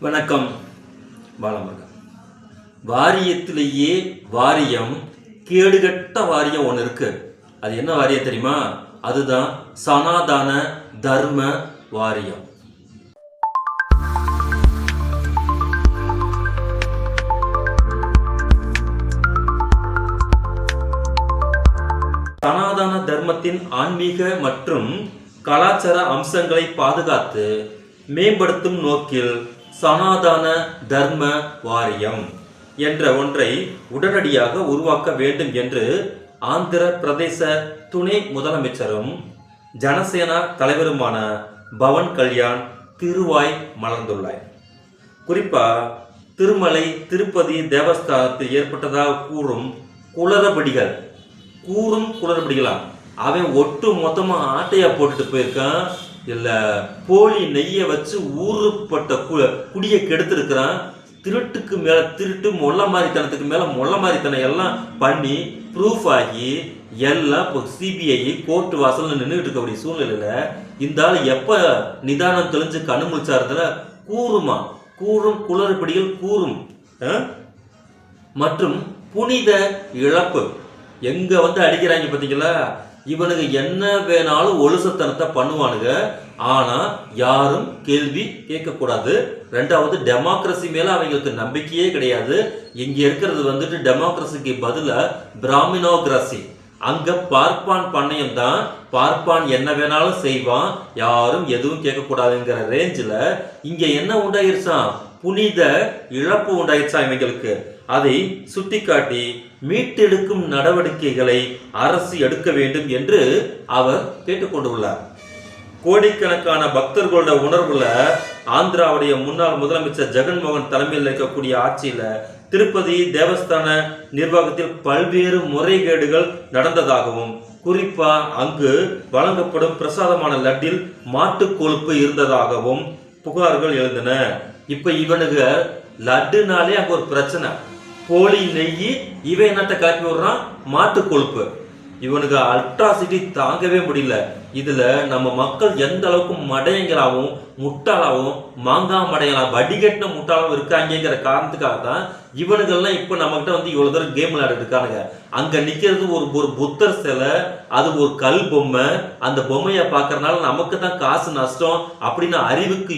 வணக்கம் பாலமுருகன். வாரியத்திலேயே வாரியம் கேடுகட்ட வாரியம் ஒன்று இருக்கு. அது என்ன வாரியம் தெரியுமா? அதுதான் சனாதன தர்ம வாரியம். சனாதன தர்மத்தின் ஆன்மீக மற்றும் கலாச்சார அம்சங்களை பாதுகாத்து மேம்படுத்தும் நோக்கில் சனாதன தர்ம வாரியம் என்ற ஒன்றை உடனடியாக உருவாக்க வேண்டும் என்று ஆந்திர பிரதேச துணை முதலமைச்சரும் ஜனசேனா தலைவருமான பவன் கல்யாண் திருவாய் மலர்ந்துள்ளார். குறிப்பா திருமலை திருப்பதி தேவஸ்தானத்தில் ஏற்பட்டதாக கூறும் குளறுபடிகள் கூறும் குளறுபடிகளாம். அவன் ஒட்டு மொத்தமாக ஆட்டையா போட்டுட்டு போயிருக்கான் இல்லை போலி நெய்யை வச்சு ஊறுப்பட்ட கு குடியை கெடுத்திருக்கிறான். திருட்டுக்கு மேலே திருட்டு மொள்ள மாதிரித்தனத்துக்கு மேலே மொள்ள மாதிரித்தனம் எல்லாம் பண்ணி ப்ரூஃப் ஆகி எல்லாம் இப்போ சிபிஐ கோர்ட் வாசலில் நின்றுட்டு இருக்கக்கூடிய சூழ்நிலையில் இந்த ஆள் எப்போ நிதானம் தெளிஞ்சு கண்ணு முழிச்சாருதுல? கூறுமா. கூறும் குளறுபடிகள் கூறும் மற்றும் புனித இழப்பு. எங்கே வந்து அடிக்கிறாங்க பார்த்தீங்களா இவனுக்கு என்ன வேணாலும் ஒழுசத்தனத்தை பண்ணுவானுங்க. ஆனால் யாரும் கேள்வி கேட்கக்கூடாது. ரெண்டாவது டெமோக்ரஸி மேலே அவங்களுக்கு நம்பிக்கையே கிடையாது. இங்கே இருக்கிறது வந்துட்டு டெமோக்ரஸிக்கு பதிலாக பிராமினோக்ரஸி. அங்கே பார்ப்பான் பண்ணையம் தான். பார்ப்பான் என்ன வேணாலும் செய்வான். யாரும் எதுவும் கேட்கக்கூடாதுங்கிற ரேஞ்சில் இங்கே என்ன உண்டாயிருச்சான் புனித இழப்பு உண்டாயிருச்சான் இவங்களுக்கு. அதை சுட்டிக்காட்டி மீட்டெடுக்கும் நடவடிக்கைகளை அரசு எடுக்க வேண்டும் என்று அவர் கேட்டுக்கொண்டுள்ளார். கோடிக்கணக்கான பக்தர்களோட உணர்வுல ஆந்திராவுடைய முன்னாள் முதலமைச்சர் ஜெகன்மோகன் தலைமையில் இருக்கக்கூடிய ஆட்சியில திருப்பதி தேவஸ்தான நிர்வாகத்தில் பல்வேறு முறைகேடுகள் நடந்ததாகவும் குறிப்பா அங்கு வழங்கப்படும் பிரசாதமான லட்டில் மாட்டு கொழுப்பு இருந்ததாகவும் புகார்கள் எழுந்தன. இப்ப இவனுக்கு லட்டுனாலே அங்க ஒரு பிரச்சனை. கோழி நெய் இவன் என்னத்தை காப்பி விடுறான்? மாட்டு கொழுப்பு இவனுக்கு அல்ட்ராசிட்டி தாங்கவே முடியல. இதுல நம்ம மக்கள் எந்த அளவுக்கு மடையங்களாகவும் முட்டாளாகவும் மாங்காய் மடையலாம் வடிகட்டின முட்டாளாகவும் இருக்காங்கங்கிற காரணத்துக்காக தான் இவனுங்கெல்லாம் இப்போ நம்மகிட்ட வந்து இவ்வளவு தூரம் கேம் விளையாடிட்டு அங்கே அங்க நிக்கிறது ஒரு ஒரு புத்தர் சிலை அது ஒரு கல் பொம்மை அந்த பொம்மையை பார்க்கறனால நமக்கு தான் காசு நஷ்டம் அப்படின்னு அறிவுக்கு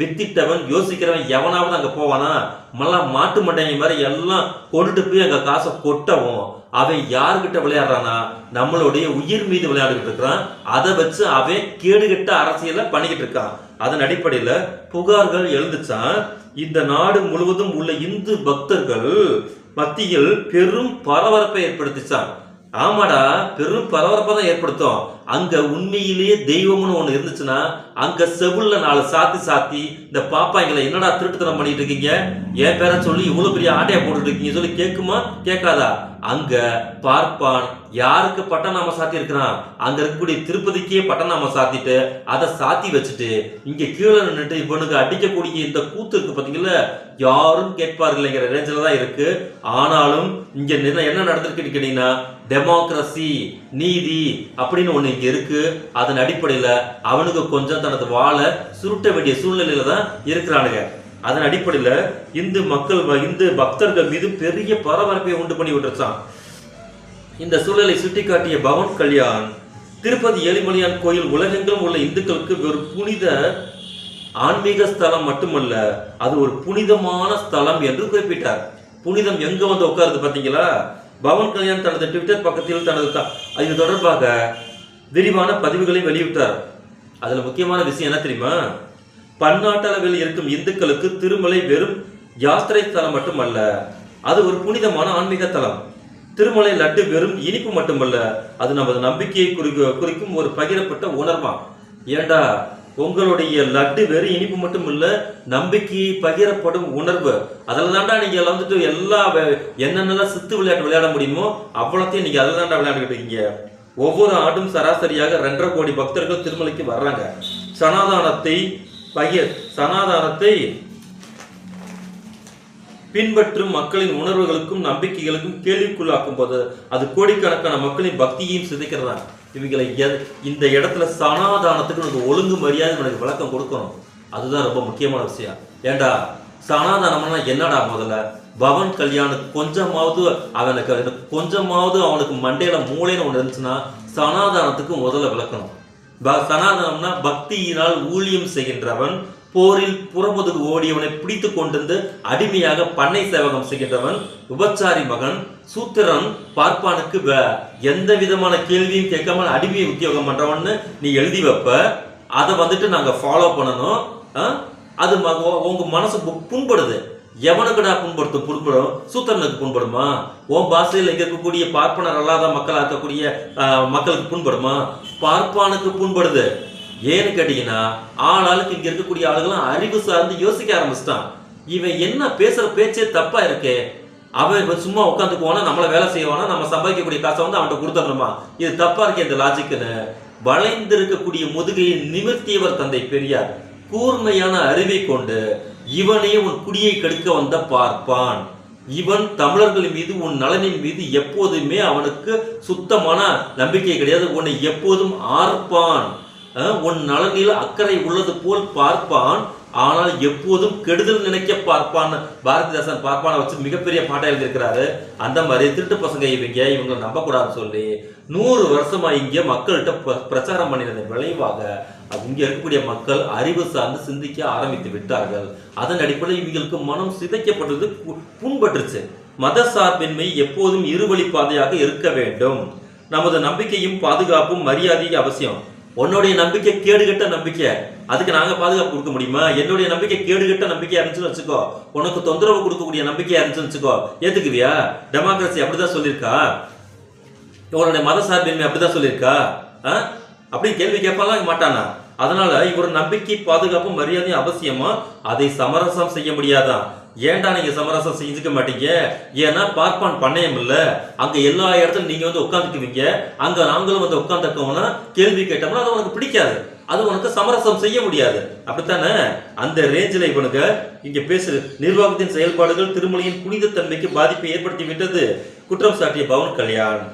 வித்திட்டவன் யோசிக்கிறவன் எவனாவது அங்க போவானா? மல்லா மாட்டு மண்டைங்க மாதிரி எல்லாம் கொண்டுட்டு போய் அங்க காசை கொட்டவும் அவன் யாருக்கிட்ட விளையாடுறானா? நம்மளுடைய உயிர் மீது விளையாடிக்கிட்டு இருக்கிறான். அதை வச்சு அவன் கேடுகட்ட அரசியலை பண்ணிக்கிட்டு இருக்கான். அதன் அடிப்படையில் புகார்கள் எழுந்துச்சான். இந்த நாடு முழுவதும் உள்ள இந்து பக்தர்கள் மத்தியில் பெரும் பரபரப்பை ஏற்படுத்திச்சான். ஆமாடா பெரும் பரபரப்பை தான் ஏற்படுத்தும். அங்க உண்மையிலேயே தெய்வம்னு ஒண்ணு இருந்துச்சுன்னா அங்க செவுல்ல நாலு சாத்தி சாத்தி இந்த பாப்பாங்களை என்னடா திருட்டுத்தனம் பண்ணிட்டு இருக்கீங்க? என் பேரை சொல்லி இவ்வளவு பெரிய ஆட்டையை போட்டுட்டு இருக்கீங்க. சொல்லி கேட்குமா கேட்காதா? அங்க பார்ப்பான். யாருக்கு பட்டநாம சாத்தி இருக்கிறான்? அங்க இருக்கக்கூடிய திருப்பதிக்கே பட்டநாம சாத்திட்டு அதை சாத்தி வச்சுட்டு இங்க கீழே நின்றுட்டு இவனுக்கு அடிக்கக்கூடிய இந்த கூத்து இருக்கு பாத்தீங்களா யாரும் கேட்பார்கள்ங்கிற ரேஞ்சில் தான் இருக்கு. ஆனாலும் இங்க என்ன நடந்திருக்குன்னு கேட்டீங்கன்னா டெமோக்ரஸி நீதி அப்படின்னு ஒண்ணு இங்க இருக்கு. அதன் அடிப்படையில அவனுக்கு கொஞ்சம் தனது வாழை சுருட்ட வேண்டிய சூழ்நிலையில தான் இருக்கிறானுங்க. அதன் அடிப்படையில இந்து மக்கள் இந்து பக்தர்கள் மீது பெரிய பரபரப்பை உண்டு பண்ணி விட்டுருச்சான் இந்த சூழலை சுட்டிக்காட்டிய பவன் கல்யாண் திருப்பதி ஏழுமலையான் கோயில் உலகெங்கிலும் உள்ள இந்துக்களுக்கு ஒரு புனித ஆன்மீக ஸ்தலம் மட்டுமல்ல அது ஒரு புனிதமான ஸ்தலம் என்று குறிப்பிட்டார். புனிதம் எங்க வந்து உட்காருது பார்த்தீங்களா? பவன் கல்யாண் தனது ட்விட்டர் பக்கத்தில் தனது த- இது தொடர்பாக விரிவான பதிவுகளை வெளியிட்டார். அதுல முக்கியமான விஷயம் என்ன தெரியுமா? பன்னாட்டளவில் இருக்கும் இந்துக்களுக்கு திருமலை வெறும் யாத்திரை தலம் மட்டுமல்ல அது ஒரு புனிதமான ஆன்மீக தலம். திருமலை லட்டு வெறும் இனிப்பு மட்டுமல்ல அது நமது நம்பிக்கையை குறிக்க குறிக்கும் ஒரு பகிரப்பட்ட உணர்வா? ஏண்டா உங்களுடைய லட்டு வெறும் இனிப்பு மட்டும் இல்லை நம்பிக்கையை பகிரப்படும் உணர்வு. அதில் தாண்டா நீங்கள் எல்லாம் வந்துட்டு எல்லா என்னென்னலாம் சித்து விளையாட்டு விளையாட முடியுமோ அவ்வளோத்தையும் நீங்கள் அதில் தாண்டா விளையாண்டுக்கிட்டு இருக்கீங்க. ஒவ்வொரு ஆண்டும் சராசரியாக ரெண்டரை கோடி பக்தர்கள் திருமலைக்கு வர்றாங்க. சனாதானத்தை பகிர். சனாதானத்தை பின்பற்றும் மக்களின் உணர்வுகளுக்கும் நம்பிக்கைகளுக்கும் கேள்விக்குள்ளாக்கும் போது அது கோடிக்கணக்கான மக்களின் பக்தியையும் சிதைக்கிறதா இவங்களை இந்த இடத்துல சனாதானத்துக்கு எனக்கு ஒழுங்கு மரியாதை உனக்கு விளக்கம் கொடுக்கணும். அதுதான் ரொம்ப முக்கியமான விஷயம். ஏண்டா? சனாதானம்னா என்னடா முதல்ல? பவன் கல்யாணம் கொஞ்சமாவது அவனுக்கு கொஞ்சமாவது அவனுக்கு மண்டையில மூளைன்னு ஒன்று இருந்துச்சுன்னா சனாதானத்துக்கு முதல்ல விளக்கணும். ப- சனாதனம்னா பக்தியினால் ஊழியம் செய்கின்றவன் போரில் புறமுதுகு ஓடியவனை பிடித்து கொண்டிருந்து அடிமையாக பண்ணை சேவகம் செய்கின்றவன் விபச்சாரி மகன் சூத்திரன் பார்ப்பானுக்கு வ- எந்த விதமான கேள்வியும் கேட்காமல் அடிமை உத்தியோகம் பண்றவன்னு நீ எழுதி வைப்ப. அதை வந்துட்டு நாங்க ஃபாலோ பண்ணணும். ஆ? அது ம- உங்க மனசு புண்படுது. எவனுக்குடா புண்படுத்தும் புண்படும்? சூத்திரனுக்கு புண்படுமா? உன் பாஷையில் இங்க இருக்கக்கூடிய பார்ப்பனர் அல்லாத மக்களாக இருக்கக்கூடிய மக்களுக்கு புண்படுமா? பார்ப்பானுக்கு புண்படுது. ஏன்னு கேட்டீங்கன்னா ஆளாளுக்கு இங்க இருக்கக்கூடிய ஆளுங்களாம் அறிவு சார்ந்து யோசிக்க ஆரம்பிச்சிட்டான். இவன் என்ன பேசுற பேச்சே தப்பா இருக்கே. அவன் இப்ப சும்மா உட்காந்துக்குவானா நம்மள வேலை செய்வானா நம்ம சம்பாதிக்கக்கூடிய காசை வந்து அவன்கிட்ட கொடுத்துடணுமா? இது தப்பா இருக்கே இந்த லாஜிக்குன்னு வளைந்திருக்கக்கூடிய முதுகையை நிமிர்த்தியவர் தந்தை பெரியார். கூர்மையான அறிவை கொண்டு இவனே உன் குடியை கெடுக்க வந்த பார்ப்பான். இவன் தமிழர்கள் மீது உன் நலனின் மீது எப்போதுமே அவனுக்கு சுத்தமான நம்பிக்கை கிடையாது. உன்னை எப்போதும் ஆர்ப்பான். உன் நலனில் அக்கறை உள்ளது போல் பார்ப்பான். ஆனால் எப்போதும் கெடுதல் நினைக்க பார்ப்பான் பாரதிதாசன் பார்ப்பான வச்சு மிகப்பெரிய பாட்டை எழுதியிருக்கிறாரு. அந்த மாதிரி திருட்டு பசங்க இவங்க இவங்களை நம்பக்கூடாதுன்னு சொல்லி நூறு வருஷமா இங்கே மக்கள்கிட்ட பிரச்சாரம் பண்ணினதன் விளைவாக இங்கே இங்க இருக்கக்கூடிய மக்கள் அறிவு சார்ந்து சிந்திக்க ஆரம்பித்து விட்டார்கள். அதன் அடிப்படையில் இவங்களுக்கு மனம் சிதைக்கப்பட்டது பு- புண்பட்டுருச்சு. மத சார்பின்மை எப்போதும் இருவழி பாதையாக இருக்க வேண்டும். நமது நம்பிக்கையும் பாதுகாப்பும் மரியாதையும் அவசியம். உன்னுடைய நம்பிக்கை கேடுகட்ட நம்பிக்கை. அதுக்கு நாங்கள் பாதுகாப்பு கொடுக்க முடியுமா? என்னுடைய நம்பிக்கை கேடுகட்ட நம்பிக்கையாக இருந்துச்சுன்னு வச்சுக்கோ. உனக்கு தொந்தரவு கொடுக்கக்கூடிய நம்பிக்கையாக இருந்துச்சுன்னு வச்சுக்கோ. ஏத்துக்குவியா டெமோக்ரஸி அப்படிதான் சொல்லியிருக்கா? இவருடைய மத சார்பின்மை அப்படிதான் சொல்லியிருக்கா? ஆ? அப்படி கேள்வி கேட்பாலாம் மாட்டானா? அதனால இவர் நம்பிக்கை பாதுகாப்பும் மரியாதையும் அவசியமா? அதை சமரசம் செய்ய முடியாதான் ஏன்டா நீங்க சமரசம் செஞ்சுக்க மாட்டீங்க? ஏன்னா பார்ப்பான் பண்ணையம் இல்ல. அங்க எல்லா இடத்துலையும் நீங்க வந்து உட்காந்துக்குவீங்க அங்க நாங்களும் வந்து உட்காந்துக்கோம்னா கேள்வி கேட்டோம்னா அது உனக்கு பிடிக்காது. அது உனக்கு சமரசம் செய்ய முடியாது. அப்படித்தானே? அந்த ரேஞ்சில் இவனுக்கு இங்க பேசுற நிர்வாகத்தின் செயல்பாடுகள் திருமலையின் புனித தன்மைக்கு பாதிப்பை ஏற்படுத்தி விட்டது குற்றம் சாட்டிய பவன் கல்யாண்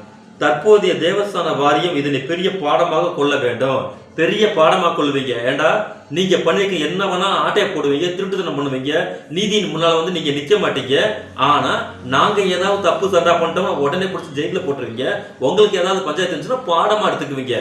தற்போதைய தேவஸ்தான வாரியம் இதனை பெரிய பாடமாக கொள்ள வேண்டும். பெரிய பாடமா கொள்வீங்க ஏண்டா? நீங்க பண்ணிருக்க என்ன வேணா ஆட்டையை போடுவீங்க திருட்டுத்தனம் பண்ணுவீங்க நீதியின் முன்னால வந்து நீங்க நிக்க மாட்டீங்க. ஆனா நாங்க ஏதாவது தப்பு சண்டா பண்ணிட்டோம்னா உடனே பிடிச்சி ஜெயில போட்டுருவீங்க. உங்களுக்கு ஏதாவது பஞ்சாயத்து இருந்துச்சுன்னா பாடமா எடுத்துக்குவீங்க.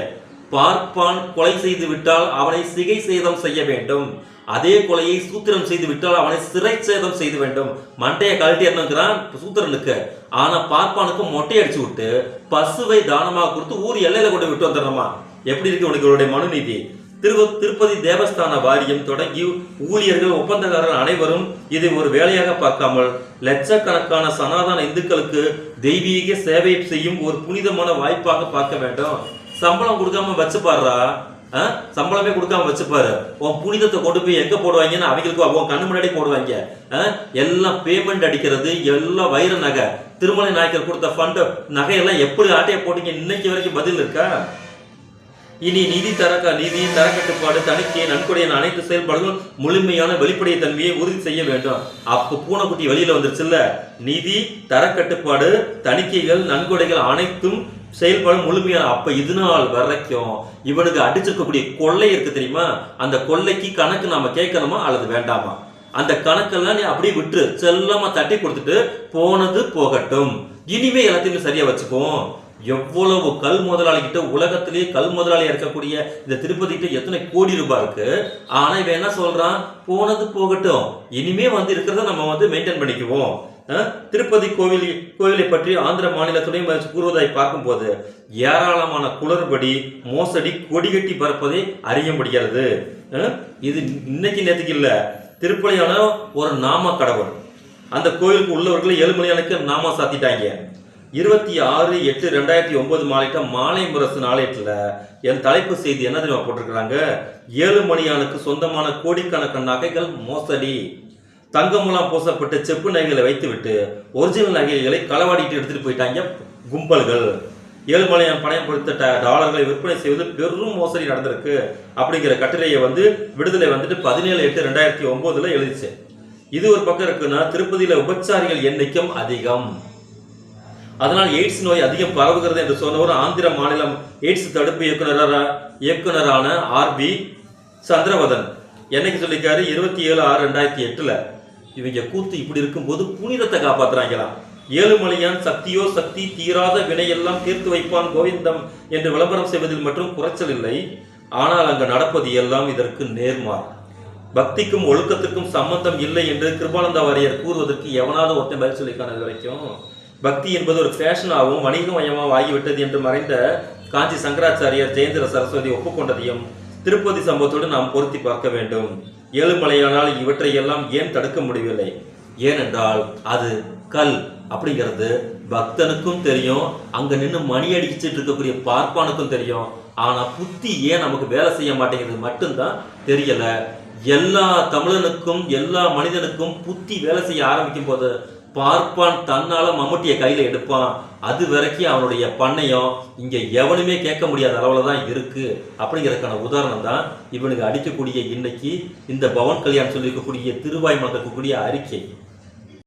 பார்ப்பான் கொலை செய்து விட்டால் அவனை சிகை சேதம் செய்ய வேண்டும். அதே கொலையை சூத்திரம் செய்து விட்டால் அவனை சிறை சேதம் செய்து வேண்டும். மண்டையை கழட்டி என்னங்கிறான் சூத்திரனுக்கு. ஆனா பார்ப்பானுக்கு மொட்டை அடிச்சு விட்டு பசுவை தானமாக கொடுத்து ஊர் எல்லையில கொண்டு விட்டு வந்துடுறமா? எப்படி இருக்கு உனக்கு இவருடைய மனுநீதி? திரு திருப்பதி தேவஸ்தான வாரியம் தொடங்கி ஊழியர்கள் ஒப்பந்தக்காரர்கள் அனைவரும் இதை ஒரு வேலையாக பார்க்காமல் லட்சக்கணக்கான சனாதன இந்துக்களுக்கு தெய்வீக சேவை செய்யும் ஒரு புனிதமான வாய்ப்பாக பார்க்க வேண்டும். சம்பளம் கொடுக்காம வச்சுப்பாருடா. ஆ? சம்பளமே கொடுக்காம வச்சுப்பாரு. உன் புனிதத்தை கொண்டு போய் எங்க போடுவாங்கன்னு அவங்களுக்கு உன் கண்ணு முன்னாடி போடுவாங்க. ஆ? எல்லாம் பேமெண்ட் அடிக்கிறது எல்லாம் வைர நகை. திருமலை நாயக்கர் கொடுத்த ஃபண்ட் நகையெல்லாம் எப்படி ஆட்டையை போட்டீங்க? இன்னைக்கு வரைக்கும் பதில் இருக்கா? இனி நிதி தரக்க? நிதி தரக்கட்டுப்பாடு தணிக்கை நன்கொடையின் அனைத்து செயல்பாடுகளும் முழுமையான வெளிப்படைய தன்மையை உறுதி செய்ய வேண்டும். அப்போ பூனைக்குட்டி வெளியில வந்துருச்சுல்ல. நிதி தரக்கட்டுப்பாடு தணிக்கைகள் நன்கொடைகள் அனைத்தும் செயல்பாடு முழுமையாக அப்ப இது நாள் வரைக்கும் இவனுக்கு அடிச்சிருக்கக்கூடிய கொள்ளை இருக்கு தெரியுமா? அந்த கொள்ளைக்கு கணக்கு நாம கேட்கணுமா அல்லது வேண்டாமா? அந்த கணக்கெல்லாம் நீ அப்படியே விட்டுரு. செல்லமா தட்டி கொடுத்துட்டு போனது போகட்டும். இனிமே எல்லாத்தையுமே சரியா வச்சுக்குவோம் எவ்வளவு கல் முதலாளி கிட்ட உலகத்திலேயே கல் முதலாளியாக இருக்கக்கூடிய இந்த திருப்பதி கிட்ட எத்தனை கோடி ரூபாய் இருக்கு? ஆனா இவன் என்ன சொல்றான்? போனது போகட்டும். இனிமே வந்து இருக்கிறத நம்ம வந்து மெயின்டைன் பண்ணிக்குவோம். திருப்பதி கோவில் கோவிலை பற்றி ஆந்திர மாநில துணை முதலமைச்சர் கூறுவதாய் பார்க்கும்போது ஏராளமான குளறுபடி மோசடி கொடிகட்டி பறப்பதை அறிய முடிகிறது. இது இன்னைக்கு நேற்றுக்கு இல்லை. திருப்பலியான ஒரு நாம கடவுள். அந்த கோயிலுக்கு உள்ளவர்களை ஏழுமலையானுக்கு நாம சாத்திட்டாங்க. இருபத்தி ஆறு எட்டு ரெண்டாயிரத்தி ஒன்பது மாலைட்ட மாலை முரசு நாளையத்தில் என் தலைப்பு செய்தி என்ன தெரியுமா போட்டிருக்கிறாங்க? ஏழுமணியானுக்கு சொந்தமான கோடிக்கணக்கான நகைகள் மோசடி. தங்கமுலாம் பூசப்பட்ட செப்பு நகைகளை வைத்துவிட்டு ஒரிஜினல் நகைகளை களவாடிட்டு எடுத்துட்டு போயிட்டாங்க கும்பல்கள். ஏழுமலையான் பணயம் கொடுத்த டாலர்களை விற்பனை செய்வது பெரும் மோசடி நடந்திருக்கு. அப்படிங்கிற கட்டுரையை வந்து விடுதலை வந்துட்டு பதினேழு எட்டு ரெண்டாயிரத்தி ஒன்பதுல எழுதிச்சு. இது ஒரு பக்கம் இருக்குன்னா திருப்பதியில உபச்சாரிகள் எண்ணிக்கும் அதிகம். அதனால் எய்ட்ஸ் நோய் அதிகம் பரவுகிறது என்று சொன்னவர் ஆந்திர மாநிலம் எய்ட்ஸ் தடுப்பு இயக்குனரா இயக்குனரான ஆர் பி சந்திரவதன். என்னைக்கு சொல்லியிருக்காரு? இருபத்தி ஏழு ஆறு ரெண்டாயிரத்தி எட்டுல. இவங்க கூத்து இப்படி இருக்கும்போது புனிதத்தை காப்பாத்துறாங்களாம் ஏழுமலையான் சக்தியோ சக்தி தீராத வினையெல்லாம் தீர்த்து வைப்பான் கோவிந்தம் என்று விளம்பரம் செய்வதில் மட்டும் குறைச்சல் இல்லை. ஆனால் அங்கு நடப்பது எல்லாம் இதற்கு நேர்மாறு. பக்திக்கும் ஒழுக்கத்திற்கும் சம்பந்தம் இல்லை என்று கிருபானந்த வாரியர் கூறுவதற்கு எவனாவது ஒருத்தன் பதில் சொல்லிக்கான இது வரைக்கும் பக்தி என்பது ஒரு ஃபேஷனாகவும் வணிகமயமாகவும் ஆகிவிட்டது என்று மறைந்த காஞ்சி சங்கராச்சாரியார் ஜெயந்திர சரஸ்வதி ஒப்புக்கொண்டதையும் திருப்பதி சம்பவத்தோடு நாம் பொருத்தி பார்க்க வேண்டும். ஏழுமலையானால் இவற்றை எல்லாம் ஏன் தடுக்க முடியவில்லை? ஏனென்றால் அது கல். அப்படிங்கிறது பக்தனுக்கும் தெரியும் அங்க நின்று மணி அடிச்சிட்டு இருக்கக்கூடிய பார்ப்பானுக்கும் தெரியும். ஆனா புத்தி ஏன் நமக்கு வேலை செய்ய மாட்டேங்கிறது மட்டும்தான் தெரியல. எல்லா தமிழனுக்கும் எல்லா மனிதனுக்கும் புத்தி வேலை செய்ய ஆரம்பிக்கும் போது பார்ப்பான் தன்னால மம்முட்டியை கையில எடுப்பான். அது வரைக்கும் அவனுடைய பண்ணையம் இங்க எவனுமே கேட்க முடியாத அளவுல தான் இருக்கு. அப்படிங்கிறதுக்கான உதாரணம் தான் இவனுக்கு அடிக்கக்கூடிய இன்னைக்கு இந்த பவன் கல்யாண் சொல்லியிருக்கக்கூடிய திருவாய் இருக்கக்கூடிய அறிக்கை.